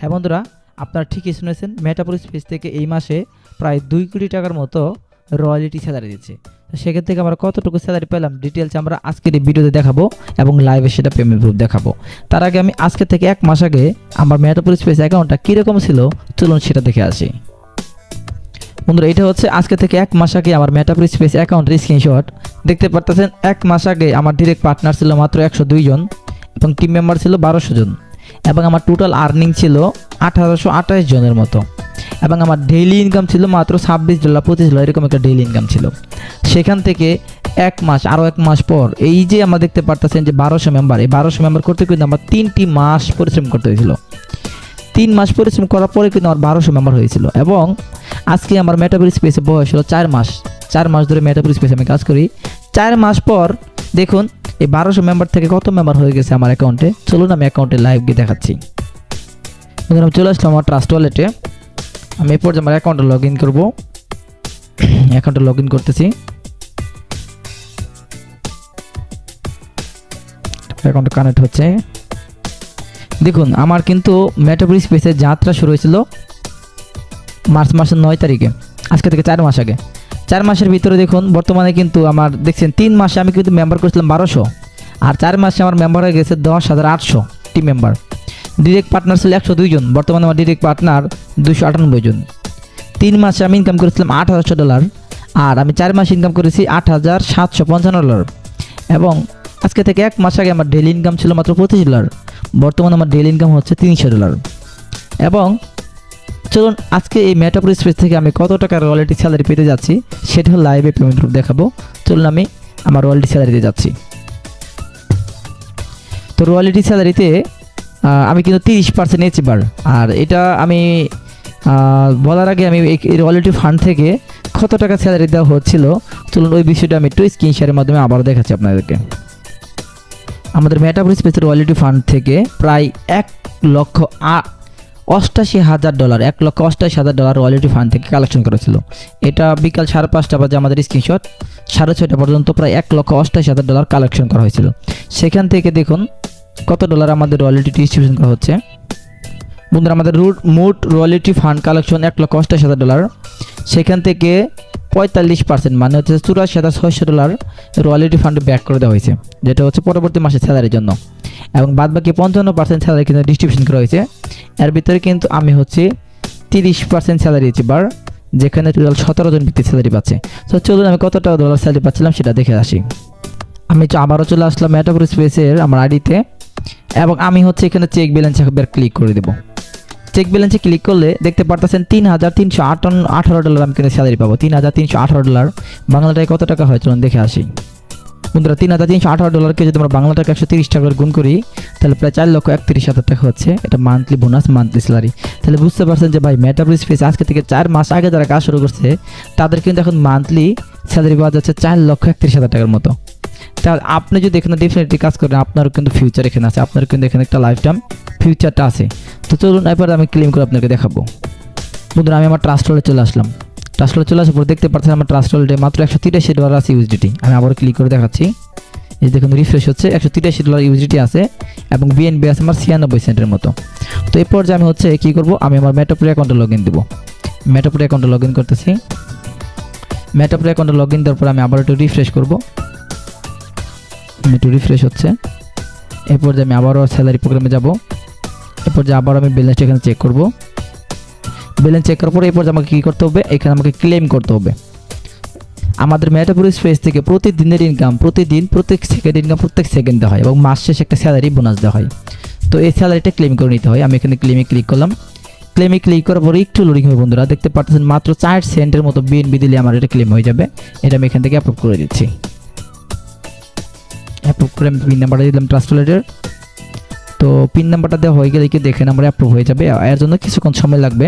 হ্যাঁ বন্ধুরা, আপনারা ঠিকই শুনেছেন মেটাপোলিস পেজ থেকে এই মাসে প্রায় দুই কোটি টাকার মতো রয়্যালিটি স্যালারি দিচ্ছে। তো সেখান থেকে আমরা কতটুকু স্যালারি পেলাম ডিটেলস আমরা আজকের এই ভিডিওতে দেখাবো এবং লাইভে সেটা পেমেন্ট প্রুফ দেখাবো। তার আগে আমি আজকে থেকে এক মাস আগে আমার মেটাপোলিস পেজ অ্যাকাউন্টটা কীরকম ছিল, চলুন সেটা দেখে আসি। বন্ধুরা, এটা হচ্ছে আজকে থেকে এক মাস আগে আমার মেটাপোল স্পেস অ্যাকাউন্টের স্ক্রিনশট দেখতে পারতেছেন, এক মাস আগে আমার ডিরেক্ট পার্টনার ছিল মাত্র একশো দুই জন এবং টিম মেম্বার ছিল বারোশো জন। এবং আমার টোটাল আর্নিং ছিল আঠারোশো আঠাশ জনের মতো। এবং আমার ডেইলি ইনকাম ছিল মাত্র ছাব্বিশ ডলার, পঁচিশ ডলার, এরকম একটা ডেইলি ইনকাম ছিল। সেখান থেকে এক মাস আরও এক মাস পর, এই যে আমরা দেখতে পারতেছেন যে বারোশো মেম্বার এই বারোশো মেম্বার করতে কিন্তু আমার তিনটি মাস পরিশ্রম করতে হয়েছিল। তিন মাস পরিশ্রম করার পরে কিন্তু আমার বারোশো মেম্বার হয়েছিল। এবং আজকে আমার মেটাবল স্পেসে বয়স হলো চার মাস। চার মাস ধরে মেটাবল স্পেসে আমি কাজ করি। চার মাস পর, দেখুন এই বারোশো মেম্বার থেকে কত মেম্বার হয়ে গেছে আমার অ্যাকাউন্টে চলুন আমি অ্যাকাউন্টে লাইভ গিয়ে দেখাচ্ছি। বন্ধুরা, আমি চলে আসলাম আমার ট্রাস্ট ওয়ালেটে আমি এরপর আমার অ্যাকাউন্টে লগ ইন করব। অ্যাকাউন্টে লগ ইন করতেছি। অ্যাকাউন্টে কানেক্ট হচ্ছে। দেখুন আমার কিন্তু মেটাবল স্পেসের যাত্রা শুরু হয়েছিল মার্চ মাসের নয় তারিখে। আজকে থেকে চার মাস আগে। চার মাসের ভিতরে দেখুন, বর্তমানে কিন্তু আমার, দেখছেন, তিন মাসে আমি কিন্তু মেম্বার করেছিলাম বারোশো। আর চার মাসে আমার মেম্বার হয়ে গেছে দশ হাজার আটশো টিম মেম্বার ডিরেক্ট পার্টনার ছিল একশো দুইজন বর্তমানে আমার ডিরেক্ট পার্টনার দুশো আটানব্বই জন। তিন মাসে আমি ইনকাম করেছিলাম আট হাজারশো ডলার আর আমি চার মাসে ইনকাম করেছি আট হাজার সাতশো পঞ্চান্ন ডলার এবং আজকে থেকে এক মাস আগে আমার ডেলি ইনকাম ছিল মাত্র পঁচিশ ডলার বর্তমানে আমার ডেলি ইনকাম হচ্ছে তিনশো ডলার এবং চলুন, আজকে এই মেটাপুর স্পেস থেকে আমি কত টাকার রয়্যালিটি স্যালারি পেতে যাচ্ছি, সেটা লাইভে পেমেন্ট প্রুফ দেখাবো। চলুন আমি আমার রয়্যালিটি স্যালারিতে যাচ্ছি। তো রয়্যালিটি স্যালারিতে আমি কিন্তু তিরিশ পার্সেন্ট নিয়েছি বার। আর এটা আমি বলার আগে আমি এই- রয়্যালিটি ফান্ড থেকে কত টাকা স্যালারি দেওয়া হচ্ছিল, চলুন ওই বিষয়টা আমি একটু স্ক্রিন শেয়ারের মাধ্যমে আবার দেখাচ্ছি আপনাদেরকে। আমাদের মেটাপুর স্পেসের রয়্যালিটি ফান্ড থেকে প্রায় এক লক্ষ অষ্টাশি হাজার ডলার, এক লক্ষ অষ্টাশি হাজার ডলার রয়্যালিটি ফান্ড থেকে কালেকশন করেছিল। এটা বিকাল সাড়ে পাঁচটা বাজে আমাদের স্ক্রিনশট সাড়ে ছয়টা পর্যন্ত প্রায় এক লক্ষ অষ্টাশি হাজার ডলার কালেকশন করা হয়েছিল। সেখান থেকে দেখুন কত ডলার আমাদের রয়্যালিটি ডিস্ট্রিবিউশন করা হচ্ছে। বন্ধুরা, আমাদের রুট মোট রয়্যালিটি ফান্ড কালেকশন এক লক্ষ অষ্টাশি হাজার ডলার। সেখান থেকে পঁয়তাল্লিশ পার্সেন্ট মানে হচ্ছে চুরাশি হাজার ছয়শো ডলার রয়্যালিটি ফান্ড ব্যাক করে দেওয়া হয়েছে, যেটা হচ্ছে পরবর্তী মাসে স্যালারির জন্য। এবং বাদ বাকি পঞ্চান্ন পার্সেন্ট স্যালারি কিন্তু ডিস্ট্রিবিউশন করা হয়েছে। এর ভিতরে কিন্তু আমি হচ্ছে তিরিশ পার্সেন্ট স্যালারি এবার যেখানে টোটাল সতেরো জন ব্যক্তি স্যালারি পাচ্ছে। তো চলুন আমি কত টাকা ডলার স্যালারি পাচ্ছিলাম সেটা দেখে আসি। আমি আবারও চলে আসলাম মেটাপুর স্পেসের আমার আইডিতে, এবং আমি হচ্ছে এখানে চেক ব্যালেন্স একবার ক্লিক করে দেবো। চেক ব্যালেন্সে ক্লিক করলে দেখতে পারতেছেন তিন হাজার তিনশো আটান্ন আঠারো ডলার আমি কিন্তু স্যালারি পাবো। তিন হাজার তিনশো আঠারো ডলার বাংলাটায় কত টাকা হয় চলুন দেখে আসি। বন্ধুরা, তিন হাজার তিনশো আঠারো ডলারকে যদি আমরা বাংলা টাকা একশো তিরিশ টাকা করে গুণ করি, তাহলে প্রায় চার লক্ষ একত্রিশ হাজার টাকা হচ্ছে। এটা মান্থলি বোনাস মান্থলি স্যালারি তাহলে বুঝতে পারছেন যে ভাই মেটাবল স্পেস আজকে থেকে চার মাস আগে যারা কাজ শুরু করছে, তাদের কিন্তু এখন মান্থলি স্যালারি পাওয়া যাচ্ছে চার লক্ষ একত্রিশ হাজার টাকার মতো। তা আপনি যদি এখানে ডেফিনেটলি কাজ করেন, আপনারও কিন্তু ফিউচার এখানে আছে আপনার কিন্তু এখানে একটা লাইফ টাইম ফিউচারটা আছে। তো চলুন এবার আমি ক্লেম করে আপনাকে দেখাবো। বন্ধুরা, আমি আমার ট্রাস্ট চলে আসলাম। ট্রাস্ট চলে আসার পর দেখতে পাচ্ছেন আমার ট্রাস্ট হলে মাত্র একশো তিরাশি ডলার আছে ইউএসডিটি আমি আবার ক্লিক করে দেখাচ্ছি। এই দেখুন রিফ্রেশ হচ্ছে, একশো তিরাশি ডলার ইউএসডিটি আছে এবং বিএনবি আছে আমার ছিয়ানব্বই সেন্টের মতো। তো এরপর যে আমি হচ্ছে কী করব? আমি আমার মেটাপুর অ্যাকাউন্টে লগ ইন দেবো। মেটাপুর অ্যাকাউন্টে লগ ইন করতেছি। মেটাপুর অ্যাকাউন্টে লগ ইন দেওয়ার পর আমি আবার একটু রিফ্রেশ করব। একটু রিফ্রেশ হচ্ছে। এরপর যে আমি আবারও স্যালারি প্রোগ্রামে যাব। এরপর যে আবার আমি ব্যালেন্সটা এখানে চেক করব। ব্যালেন্স চেক করার পর এরপর আমাকে কী করতে হবে? এখানে আমাকে ক্লেম করতে হবে। আমাদের মেটাপুর স্পেস থেকে প্রতিদিনের ইনকাম প্রতিদিন প্রত্যেক সেকেন্ড ইনকাম প্রত্যেক সেকেন্ডে হয় এবং মাস শেষে একটা স্যালারি বোনাস দেওয়া হয়। তো এই স্যালারিটা ক্লেম করে নিতে হয়। আমি এখানে ক্লেমে ক্লিক করলাম। ক্লেমে ক্লিক করার পরে একটু লোডিং হবে বন্ধুরা। দেখতে পাচ্ছেন মাত্র চার সেন্টের মতো বিএনবি দিলে আমার এটা ক্লেম হয়ে যাবে। এটা আমি এখান থেকে অ্যাপ্রুভ করে দিচ্ছি। অ্যাপ্রুভ করে আমি পিন নাম্বারটা দিলাম ট্রান্সলেটের তো পিন নাম্বারটা দেওয়া হয়ে গেলে কি দেখে নাম্বারে অ্যাপ্রুভ হয়ে যাবে। এর জন্য কিছুক্ষণ সময় লাগবে।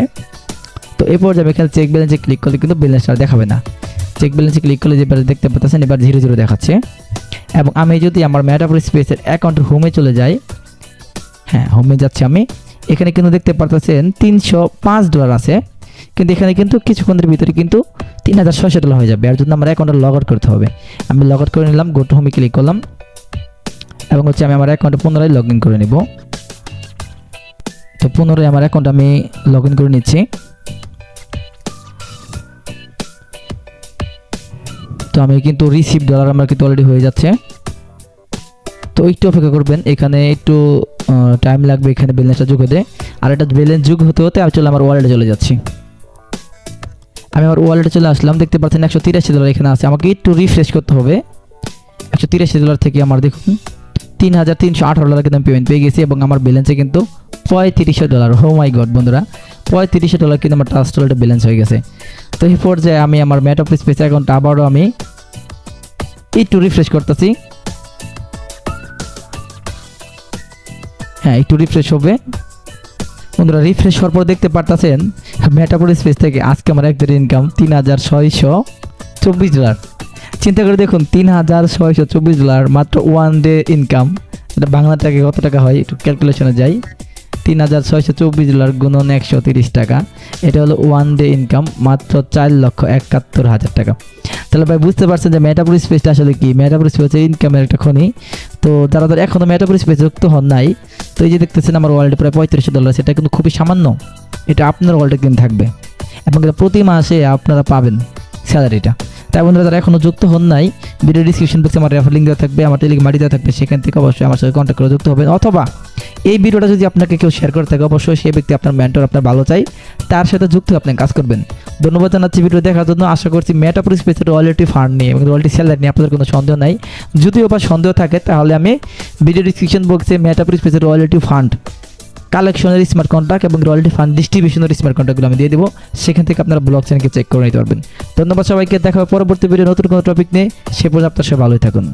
তো এরপর যাবে এখানে চেক ব্যালেন্সে ক্লিক করলে কিন্তু ব্যালেন্সটা দেখাবে না। চেক ব্যালেন্সে ক্লিক করলে যে ব্যালেন্স দেখতে পাচ্ছেন, এবার জিরো জিরো দেখাচ্ছে। এবং আমি যদি আমার ম্যাটাফোর স্পেসের অ্যাকাউন্টের হোমে চলে যাই হ্যাঁ হোমে যাচ্ছি আমি, এখানে কিন্তু দেখতে পারতেছেন তিনশো পাঁচ ডলার আছে। কিন্তু এখানে কিন্তু কিছুক্ষণের ভিতরে কিন্তু তিন হাজার ছয়শো ডলার হয়ে যাবে। আর জন্য আমার অ্যাকাউন্টে লগ আউট করতে হবে। আমি লগ আউট করে নিলাম গো টু হোমে ক্লিক করলাম। এবং হচ্ছে আমি আমার অ্যাকাউন্টে পুনরায় লগ ইন করে নিব। তো পুনরায় আমার অ্যাকাউন্ট আমি লগ ইন করে নিচ্ছি। তো আমি কিন্তু রিসিভ ডলার আমার কিন্তু অলরেডি হয়ে যাচ্ছে। তো একটু অপেক্ষা করবেন, এখানে একটু টাইম লাগবে এখানে ব্যালেন্সটা যোগ হতে আর এটা ব্যালেন্স যোগ হতে হতে আমি চলে আমার ওয়ালেটে চলে যাচ্ছি। আমি আমার ওয়ালেটে চলে আসলাম, দেখতে পাচ্ছেন একশো তিরাশি ডলার এখানে আছে। আমাকে একটু রিফ্রেশ করতে হবে। একশো তিরাশি ডলার থেকে আমার দেখুন, তিন হাজার তিনশো আঠারো ডলার কিন্তু আমি পেমেন্ট পেয়ে গেছি এবং আমার ব্যালেন্সে কিন্তু পঁয়ত্রিশশো ডলার হো মাই গড বন্ধুরা, পঁয়ত্রিশশো ডলার কিন্তু আমার ট্রাস্ট ওয়ালেটে ব্যালেন্স হয়ে গেছে। তো এই পর্যায়ে আমি আমার ম্যাট অফ স্পেস অ্যাকাউন্টটা আবারও আমি একটু রিফ্রেশ করতেছি। হ্যাঁ একটু রিফ্রেশ হবে। বন্ধুরা রিফ্রেশ হওয়ার পর দেখতে পারতেছেন মেটাপোর স্পেস থেকে আজকে আমার একদিনের ইনকাম তিন হাজার ছয়শো চব্বিশ ডলার চিন্তা করে দেখুন, তিন হাজার ছয়শো চব্বিশ ডলার মাত্র ওয়ান ডে ইনকাম এটা বাংলা টাকা কত টাকা হয়, একটু ক্যালকুলেশনে যাই। তিন হাজার ছয়শো চব্বিশ ডলার গুণন একশো তিরিশ টাকা। এটা হলো ওয়ান ডে ইনকাম মাত্র চার লক্ষ একাত্তর হাজার টাকা। তাহলে ভাই বুঝতে পারছেন যে মেটাপুর স্পেসটা আসলে কি? মেটাপুর স্পেস ইনকামের একটা খনি। তো যারা যারা এখনও মেটাপুর স্পেস যুক্ত হন নাই, তো এই যে দেখতেছেন আমার ওয়ার্ল্ডে প্রায় পঁয়ত্রিশশো ডলার সেটা কিন্তু খুবই সামান্য। এটা আপনার ওয়ার্ল্ডে কিন্তু থাকবে। এবং এটা প্রতি মাসে আপনারা পাবেন স্যালারিটা তাই বন্ধুরা, যারা এখনও যুক্ত হন নাই ভিডিও ডিসক্রিপশন বক্সে আমার রেফার লিঙ্ক দেওয়া থাকবে, আমার টেলিগ্রাম দেওয়া থাকবে, সেখান থেকে অবশ্যই আমার সাথে কন্ট্যাক্ট করে যুক্ত হবেন। অথবা এই ভিডিওটা যদি আপনাকে কেউ শেয়ার করে থাকে, অবশ্যই সেই ব্যক্তি আপনার মেন্টর আপনার ভালো চাই। তার সাথে যুক্ত আপনি কাজ করবেন। ধন্যবাদ জানাচ্ছি ভিডিও দেখার জন্য। আশা করছি মেটাপুর স্পেসের রয়্যালিটি ফান্ড নিয়ে এবং রয়্যালিটি স্যালারি নিয়ে আপনাদের কোনো সন্দেহ নাই। যদিও বা সন্দেহ থাকে, তাহলে আমি ভিডিও ডিসক্রিপশন বক্সে মেটাপুর স্পেসের রয়্যালিটি ফান্ড কালেকশনের স্মার্ট কন্ট্রাক্ট এবং রয়্যালিটি ফান্ড ডিস্ট্রিবিউশনের স্মার্ট কন্ট্রাক্টগুলো আমি দিয়ে দেবো। সেখান থেকে আপনারা ব্লগ চ্যানেলকে চেক করে নিতে পারবেন। ধন্যবাদ সবাইকে। দেখা হবে পরবর্তী ভিডিও নতুন কোনো টপিক নিয়ে। সে পর্যন্ত আপনার সবাই ভালোই থাকুন।